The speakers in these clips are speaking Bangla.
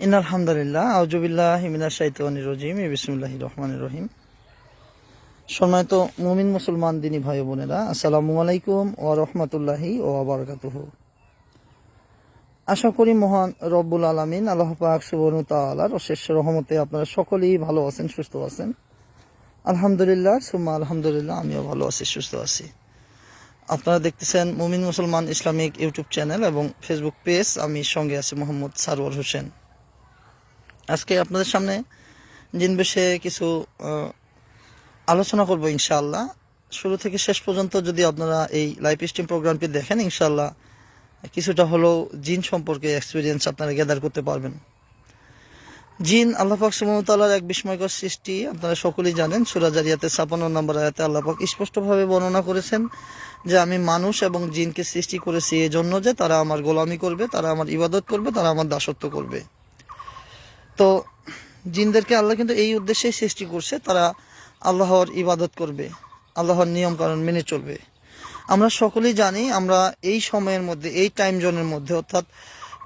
ইন আলহামদুলিল্লাহ আউজুবিল্লাহ হিমিনা শাইতানি রজিম বিসমুল্লাহ রহমান রহিম। সম্মানিত মুমিন মুসলমান দিনী ভাই বোনেরা, আসসালামু আলাইকুম ও রহমতুল্লাহি ও আবরকাতুহ আশা করি মহান রব্বুল আলমিন, আল্লাহ পাক সুবনু তালার অশেষ রহমতে আপনারা সকলেই ভালো আছেন, সুস্থ আছেন। আলহামদুলিল্লাহ, সুম্মা আলহামদুলিল্লাহ, আমিও ভালো আছি, সুস্থ আছি। আপনারা দেখতেছেন Mumin Musalman Islamic YouTube channel এবং ফেসবুক পেজ, আমি সঙ্গে আছি মোহাম্মদ সারওয়ার হোসেন। আজকে আপনাদের সামনে জিন বিষয়ে কিছু আলোচনা করব ইনশাআল্লাহ। শুরু থেকে শেষ পর্যন্ত যদি আপনারা এই লাইভ স্ট্রিম প্রোগ্রামটি দেখেন, ইনশাআল্লাহ কিছুটা হলেও জিন সম্পর্কে এক্সপিরিয়েন্স আপনারা গ্যাদার করতে পারবেন। জিন আল্লাহাক সুমতালার এক বিস্ময়কর সৃষ্টি, আপনারা সকলেই জানেন সুরাজারিয়াতে ছাপান্ন নম্বর আয়াতে আল্লাহাক স্পষ্টভাবে বর্ণনা করেছেন যে, আমি মানুষ এবং জিনকে সৃষ্টি করেছি এই জন্য যে তারা আমার গোলামি করবে, তারা আমার ইবাদত করবে, তারা আমার দাসত্ব করবে। তো জিনদেরকে আল্লাহ কিন্তু এই উদ্দেশ্যেই সৃষ্টি করছে, তারা আল্লাহর ইবাদত করবে, আল্লাহর নিয়ম কারণ মেনে চলবে। আমরা সকলেই জানি আমরা এই সময়ের মধ্যে, এই টাইম জোনের মধ্যে, অর্থাৎ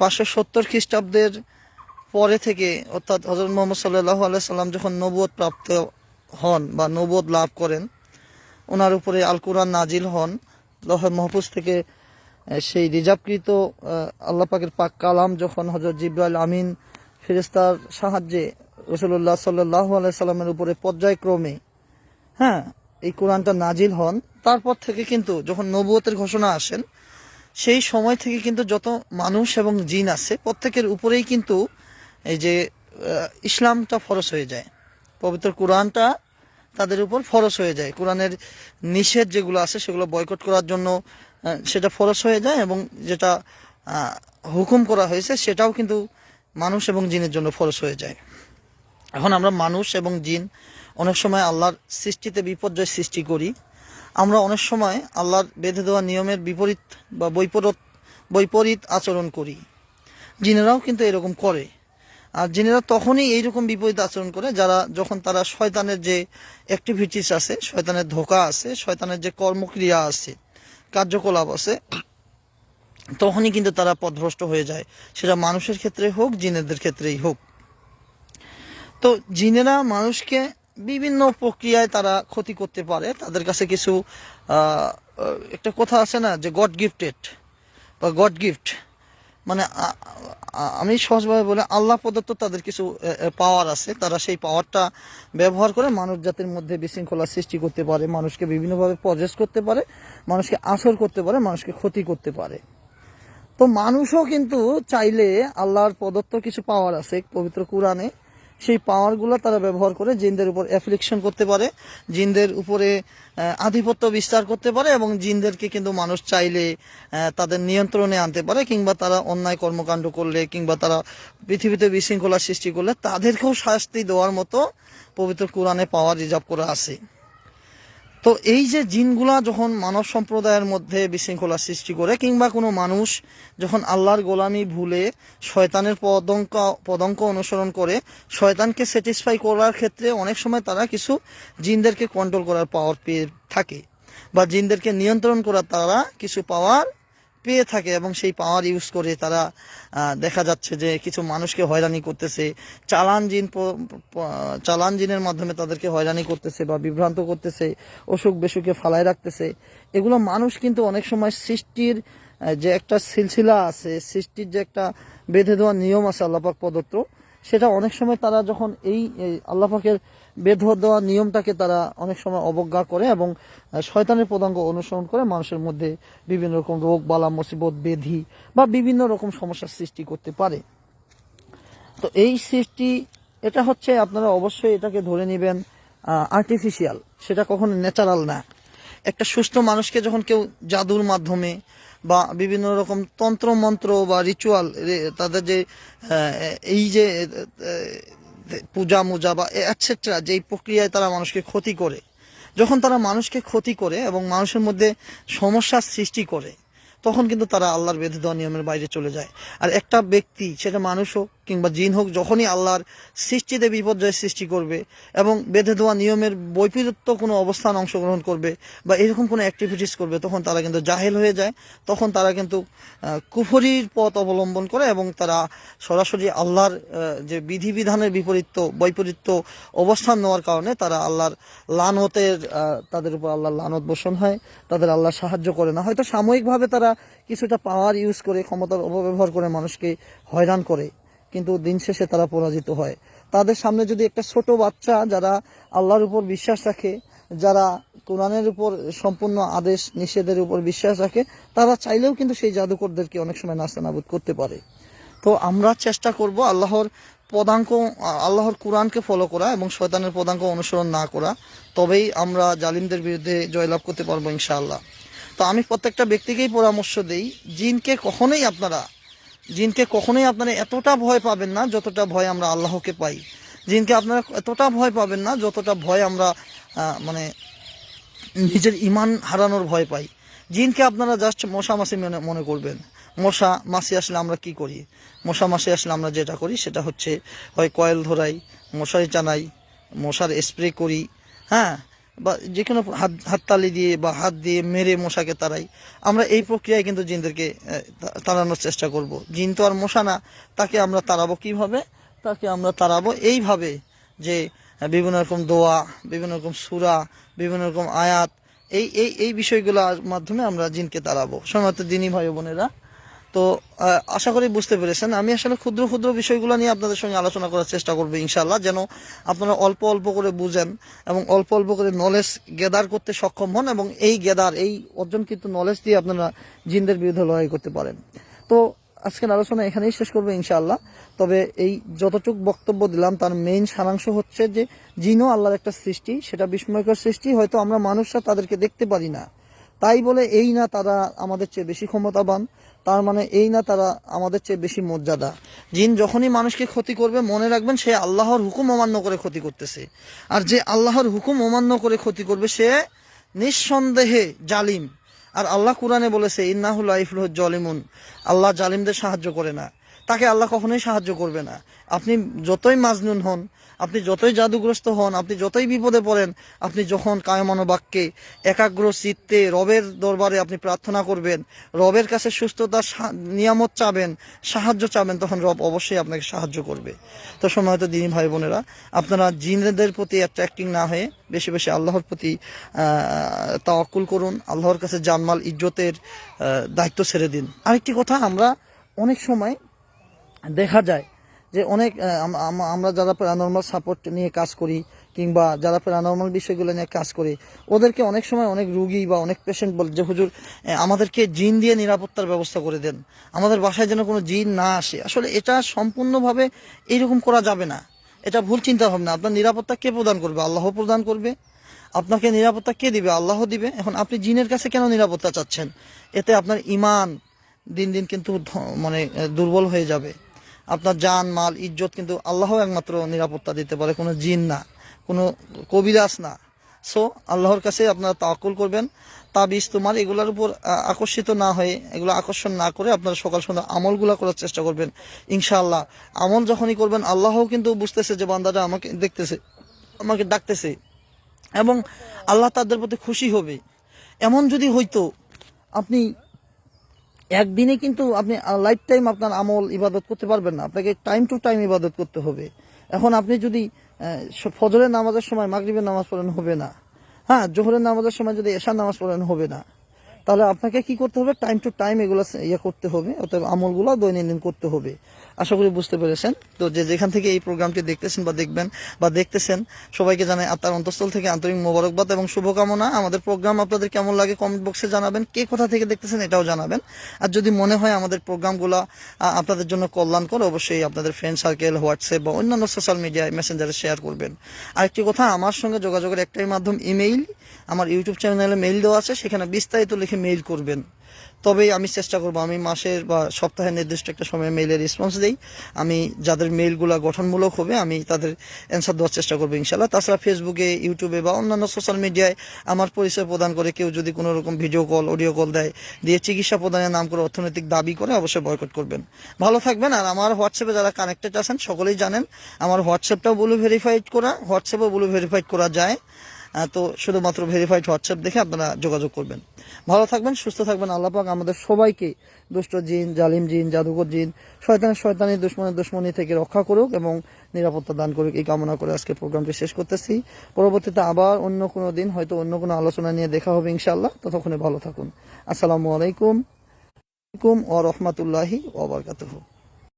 পাঁচশো সত্তর খ্রিস্টাব্দের পরে থেকে, অর্থাৎ হজরত মোহাম্মদ সাল্লাহ আল্লাহ সাল্লাম যখন নবুয়ত প্রাপ্ত হন বা নবুয়ত লাভ করেন ওনার উপরে আল কোরআন নাজিল হন লহ মাহফুজ থেকে সেই রিজার্ভকৃত আল্লাহ পাকের পাক কালাম যখন হজরত জিব্রাইল আমিন ফেরেস্তার সাহায্যে রসুল্লাহ সাল্লাহ সাল্লামের উপরে পর্যায়ক্রমে হ্যাঁ এই কোরআনটা নাজিল হন। তারপর থেকে কিন্তু যখন নবুয়তের ঘোষণা আসেন, সেই সময় থেকে কিন্তু যত মানুষ এবং জিন আছে, প্রত্যেকের উপরেই কিন্তু এই যে ইসলামটা ফরজ হয়ে যায়। পবিত্র কোরআনটা তাদের উপর ফরজ হয়ে যায়। কোরআনের নিষেধ যেগুলো আছে, সেগুলো বয়কট করার জন্য সেটা ফরস হয়ে যায় এবং যেটা হুকুম করা হয়েছে, সেটাও কিন্তু মানুষ এবং জিনের জন্য ফরজ হয়ে যায়। এখন আমরা মানুষ এবং জিন, অনেক সময় আল্লাহর সৃষ্টিতে বিপর্যয় সৃষ্টি করি। আমরা অনেক সময় আল্লাহর বেঁধে দেওয়া নিয়মের বিপরীত বা বৈপরীত বৈপরীত আচরণ করি। জিনেরাও কিন্তু এরকম করে। আর জিনেরা তখনই এইরকম বিপরীত আচরণ করে যারা যখন তারা শয়তানের যে অ্যাক্টিভিটিস আছে, শয়তানের ধোকা আছে, শয়তানের যে কর্মক্রিয়া আছে, কার্যকলাপ আছে তখনই কিন্তু তারা পথভ্রষ্ট হয়ে যায়। সেটা মানুষের ক্ষেত্রে হোক, জিনেদের ক্ষেত্রেই হোক। তো জিনেরা মানুষকে বিভিন্ন প্রক্রিয়ায় তারা ক্ষতি করতে পারে। তাদের কাছে কিছু একটা কথা আছে না যে গড গিফটেড বা গড গিফট মানে আমি সহজভাবে বলে, আল্লাহ প্রদত্ত তাদের কিছু পাওয়ার আছে। তারা সেই পাওয়ারটা ব্যবহার করে মানব জাতির মধ্যে বিশৃঙ্খলা সৃষ্টি করতে পারে, মানুষকে বিভিন্নভাবে পজেস করতে পারে, মানুষকে আসর করতে পারে, মানুষকে ক্ষতি করতে পারে। তো মানুষও কিন্তু চাইলে আল্লাহর প্রদত্ত কিছু পাওয়ার আছে, পবিত্র কোরআনে। সেই পাওয়ারগুলো তারা ব্যবহার করে জিনদের উপর অ্যাফ্লিকশন করতে পারে, জিনদের উপরে আধিপত্য বিস্তার করতে পারে এবং জিনদেরকে কিন্তু মানুষ চাইলে তাদের নিয়ন্ত্রণে আনতে পারে কিংবা তারা অন্যায় কর্মকাণ্ড করলে কিংবা তারা পৃথিবীতে বিশৃঙ্খলা সৃষ্টি করলে তাদেরকেও শাস্তি দেওয়ার মতো পবিত্র কোরআনে পাওয়ার রিজার্ভ করা আছে। তো এই যে জিনগুলা যখন মানব সম্প্রদায়ের মধ্যে বিশৃঙ্খলা সৃষ্টি করে, কিংবা কোনো মানুষ যখন আল্লাহর গোলামি ভুলে শয়তানের পদঙ্ক পদঙ্ক অনুসরণ করে শয়তানকে স্যাটিসফাই করার ক্ষেত্রে অনেক সময় তারা কিছু জিনদেরকে কন্ট্রোল করার পাওয়ার পেয়ে থাকে, বা জিনদেরকে নিয়ন্ত্রণ করার তারা কিছু পাওয়ার পেয়ে থাকে এবং সেই পাওয়ার ইউজ করে তারা দেখা যাচ্ছে যে কিছু মানুষকে হয়রানি করতেছে। চালান জিন চালান জিনের মাধ্যমে তাদেরকে হয়রানি করতেছে বা বিভ্রান্ত করতেছে, অসুখ বেসুখে ফালায় রাখতেছে। এগুলো মানুষ কিন্তু অনেক সময় সৃষ্টির যে একটা সিলসিলা আছে, সৃষ্টির যে একটা বেঁধে দেওয়া নিয়ম আছে আল্লাপাক প্রদত্ত সেটা অনেক সময় তারা যখন এই আল্লাপাকের বেঁধে দেওয়া নিয়মটাকে তারা অনেক সময় অবজ্ঞা করে এবং শয়তানের পদাঙ্গ অনুসরণ করে মানুষের মধ্যে বিভিন্ন রকম রোগ বালা, মুসিবত, বেধি বা বিভিন্ন রকম সমস্যার সৃষ্টি করতে পারে। তো এই সৃষ্টি, এটা হচ্ছে আপনারা অবশ্যই এটাকে ধরে নেবেন আর্টিফিশিয়াল সেটা কখনো ন্যাচারাল না। একটা সুস্থ মানুষকে যখন কেউ জাদুর মাধ্যমে বা বিভিন্ন রকম তন্ত্র মন্ত্র বা রিচুয়াল তাদের যে এই যে পূজা মুজা বা অ্যাটসেট্রা যেই প্রক্রিয়ায় তারা মানুষকে ক্ষতি করে। যখন তারা মানুষকে ক্ষতি করে এবং মানুষের মধ্যে সমস্যার সৃষ্টি করে, তখন কিন্তু তারা আল্লাহর বেঁধে দেওয়া নিয়মের বাইরে চলে যায়। আর একটা ব্যক্তি সেটা মানুষ হোক কিংবা জিন হোক, যখনই আল্লাহর সৃষ্টিতে বিপর্যয় সৃষ্টি করবে এবং বেঁধে দেওয়া নিয়মের বৈপরীত্য কোনো অবস্থান অংশগ্রহণ করবে বা এরকম কোনো অ্যাক্টিভিটিস করবে, তখন তারা কিন্তু জাহেল হয়ে যায়। তখন তারা কিন্তু কুফরির পথ অবলম্বন করে এবং তারা সরাসরি আল্লাহর যে বিধিবিধানের বিপরীত বৈপরীত্য অবস্থান নেওয়ার কারণে তারা আল্লাহর লানতের তাদের উপর আল্লাহর লানত বসন হয়, তাদের আল্লাহ সাহায্য করে না। হয়তো সাময়িকভাবে তারা কিছুটা পাওয়ার ইউজ করে, ক্ষমতার অপব্যবহার করে মানুষকে হয়রান করে। কিন্তু দিন শেষে তারা পরাজিত হয়। তাদের সামনে যদি একটা ছোট বাচ্চা যারা আল্লাহর উপর বিশ্বাস রাখে, যারা কোরআনের উপর সম্পূর্ণ আদেশ, নিষেধের উপর বিশ্বাস রাখে, তারা চাইলেও কিন্তু সেই জাদুকরদেরকে অনেক সময় নাস্তানাবুদ করতে পারে। তো আমরা চেষ্টা করব আল্লাহর পদাঙ্ক, আল্লাহর কোরআনকে ফলো করা এবং শয়তানের পদাঙ্ক অনুসরণ না করা। তবেই আমরা জালিমদের বিরুদ্ধে জয়লাভ করতে পারব ইনশাআল্লাহ। তো আমি প্রত্যেকটা ব্যক্তিকেই পরামর্শ দেই, জিনকে কখনোই আপনারা জিনকে কখনোই আপনারা এতটা ভয় পাবেন না যতটা ভয় আমরা আল্লাহকে পাই। জিনকে আপনারা এতটা ভয় পাবেন না যতটা ভয় আমরা মানে নিজের ইমান হারানোর ভয় পাই। জিনকে আপনারা জাস্ট মশা মাসি মনে মনে করবেন। মশা মাসি আসলে আমরা কি করি? মশা মাসি আসলে আমরা যেটা করি সেটা হচ্ছে হয় কয়েল ধরাই, মশারি টানাই, মশার স্প্রে করি হ্যাঁ? বা যে কোনো হাত হাততালি দিয়ে বা হাত দিয়ে মেরে মশাকে তাড়াই। আমরা এই প্রক্রিয়ায় কিন্তু জিনদেরকে তাড়ানোর চেষ্টা করব। জিন তো আর মশা না, তাকে আমরা তাড়াবো কীভাবে? তাকে আমরা তাড়াবো এইভাবে যে বিভিন্ন রকম দোয়া, বিভিন্ন রকম সুরা, বিভিন্ন রকম আয়াত, এই এই এই বিষয়গুলোর মাধ্যমে আমরা জিনকে তাড়াবো। সময়ত দিনই ভাই বোনেরা তো আশা করি বুঝতে পেরেছেন। আমি আসলে ক্ষুদ্র ক্ষুদ্র বিষয়গুলো নিয়ে আপনাদের সঙ্গে আলোচনা করার চেষ্টা করব ইনশাল্লাহ যেন আপনারা অল্প অল্প করে বুঝেন এবং অল্প অল্প করে নলেজ গেদার করতে সক্ষম হন এবং এই গেদার এই অর্জনকৃত নলেজ দিয়ে আপনারা জিনদের বিরুদ্ধে লড়াই করতে পারেন। তো, আজকের আলোচনা এখানেই শেষ করব ইনশাআল্লাহ। তবে এই যতটুক বক্তব্য দিলাম, তার মেইন সারাংশ হচ্ছে যে, জিনও আল্লাহর একটা সৃষ্টি, সেটা বিস্ময়কর সৃষ্টি, হয়তো আমরা মানুষরা তাদেরকে দেখতে পারি না। তাই বলে এই না তারা আমাদের চেয়ে বেশি ক্ষমতাবান, তার মানে এই না তারা আমাদের চেয়ে বেশি মর্যাদা। জিন যখনই মানুষকে ক্ষতি করবে, মনে রাখবেন সে আল্লাহর হুকুম অমান্য করে ক্ষতি করতেছে। আর যে আল্লাহর হুকুম অমান্য করে ক্ষতি করবে, সে নিঃসন্দেহে জালিম। আর আল্লাহ কোরআনে বলেছে ইন্নাহুল আইফুল জলিমুন। আল্লাহ জালিমদের সাহায্য করে না। তাকে আল্লাহ কখনোই সাহায্য করবে না। আপনি যতই মাজনুন হন আপনি যতই জাদুগ্রস্ত হন, আপনি যতই বিপদে পড়েন, আপনি যখন কায়মানো বাক্যে একাগ্র চিত্তে রবের দরবারে আপনি প্রার্থনা করবেন, রবের কাছে সুস্থতার নিয়ামত চাবেন, সাহায্য চাবেন, তখন রব অবশ্যই আপনাকে সাহায্য করবে। তো সময়ত দিনী ভাই বোনেরা, আপনারা জিনদের প্রতি অ্যাট্রাক্টিং না হয়ে বেশি বেশি আল্লাহর প্রতি তাওয়াক্কুল করুন, আল্লাহর কাছে জানমাল, ইজ্জতের দায়িত্ব ছেড়ে দিন। আরেকটি কথা আমরা অনেক সময় দেখা যায় যে অনেক আমরা যারা প্যারানর্মাল সাপোর্ট নিয়ে কাজ করি, কিংবা যারা প্যারানর্মাল বিষয়গুলো নিয়ে কাজ করি, ওদেরকে অনেক সময় অনেক রুগী বা অনেক পেশেন্ট বলে যে, হুজুর আমাদেরকে জিন দিয়ে নিরাপত্তার ব্যবস্থা করে দেন। আমাদের বাসায় যেন কোনো জিন না আসে। আসলে এটা সম্পূর্ণভাবে এইরকম করা যাবে না। এটা ভুল চিন্তা ভাবনা আপনার নিরাপত্তা কে প্রদান করবে? আল্লাহ প্রদান করবে। আপনাকে নিরাপত্তা কে দিবে? আল্লাহ দিবে। এখন আপনি জিনের কাছে কেন নিরাপত্তা চাচ্ছেন? এতে আপনার ইমান দিন দিন কিন্তু মানে দুর্বল হয়ে যাবে। আপনার জান, মাল, ইজ্জত কিন্তু আল্লাহ একমাত্র নিরাপত্তা দিতে পারে, কোনো জিন না, কোনো কবিরাজ না। সো আল্লাহর কাছে আপনারা তাকুল করবেন। তাবিজ তোমার, এগুলোর উপর আকর্ষিত না হয়ে, এগুলো আকর্ষণ না করে আপনারা সকাল সন্ধ্যা আমলগুলো করার চেষ্টা করবেন, ইনশাআল্লাহ। আমল যখনই করবেন, আল্লাহও কিন্তু বুঝতেছে যে বান্দাটা আমাকে দেখতেছে, আমাকে ডাকতেছে। এবং আল্লাহ তাদের প্রতি খুশি হবে। এমন যদি হইতো, আপনি একদিনে কিন্তু আপনি লাইফ টাইম আপনার আমল ইবাদত করতে পারবেন না। আপনাকে টাইম টু টাইম ইবাদত করতে হবে। এখন আপনি যদি ফজরের নামাজের সময় মাগরীবের নামাজ পড়েন, হবে না। হ্যাঁ জোহরের নামাজের সময় যদি এশার নামাজ পড়েন, হবে না। তাহলে আপনাকে কি করতে হবে? টাইম টু টাইম এগুলো ইয়ে করতে হবে। অতএব আমলগুলো দৈনন্দিন করতে হবে। আশা করি বুঝতে পেরেছেন। তো যে যেখান থেকে এই প্রোগ্রামটি দেখতেছেন বা দেখবেন বা দেখতেছেন, সবাইকে জানাই আপনার অন্তঃস্থল থেকে আন্তরিক মোবারকবাদ এবং শুভকামনা। আমাদের প্রোগ্রাম আপনাদের কেমন লাগে কমেন্ট বক্সে জানাবেন। কে কোথা থেকে দেখতেছেন এটাও জানাবেন। আর যদি মনে হয় আমাদের প্রোগ্রামগুলো আপনাদের জন্য কল্যাণ কল্যাণকর, অবশ্যই আপনাদের ফ্রেন্ড সার্কেল হোয়াটসঅ্যাপ বা অন্যান্য সোশ্যাল মিডিয়ায় মেসেঞ্জারে শেয়ার করবেন। আরেকটি কথা, আমার সঙ্গে যোগাযোগের একটাই মাধ্যম ইমেইল আমার ইউটিউব চ্যানেলে মেইল দেওয়া আছে, সেখানে বিস্তারিত লিখে মেইল করবেন। তবেই আমি চেষ্টা করব, আমি মাসের বা সপ্তাহের নির্দিষ্ট একটা সময়ে মেইলের রেসপন্স দিই। আমি যাদের মেইলগুলো গঠনমূলক হবে, আমি তাদের অ্যান্সার দেওয়ার চেষ্টা করব ইনশাল্লাহ তাছাড়া ফেসবুকে ইউটিউবে বা অন্যান্য সোশ্যাল মিডিয়ায় আমার পরিচয় প্রদান করে কেউ যদি কোনো রকম ভিডিও কল অডিও কল দেয়, দিয়ে চিকিৎসা প্রদানের নাম করে অর্থনৈতিক দাবি করে অবশ্যই বয়কট করবেন। ভালো থাকবেন, আর আমার হোয়াটসঅ্যাপে যারা কানেক্টেড আছেন, সকলেই জানেন, আমার হোয়াটসঅ্যাপটাও ব্লু ভেরিফাইড করা হোয়াটসঅ্যাপও ব্লু ভেরিফাইড করা যায়। তো শুধুমাত্র ভেরিফাইড হোয়াটসঅ্যাপ দেখে আপনারা যোগাযোগ করবেন। ভালো থাকবেন, সুস্থ থাকবেন, আল্লাহ পাক আমাদের সবাইকে দুষ্ট জিন, জালিম জিন, জাদুকর জিন শয়তানের শয়তানি দুশ্মনের দুশ্মনী থেকে রক্ষা করুক এবং নিরাপত্তা দান করুক। এই কামনা করে আজকে প্রোগ্রামটি শেষ করতেছি। পরবর্তীতে আবার অন্য কোনো দিন, হয়তো অন্য কোনো আলোচনা নিয়ে দেখা হবে ইনশাআল্লাহ। ততক্ষণে ভালো থাকুন। আসসালামু আলাইকুম আলাইকুম ও রহমতুল্লাহি ওবরকাতুহু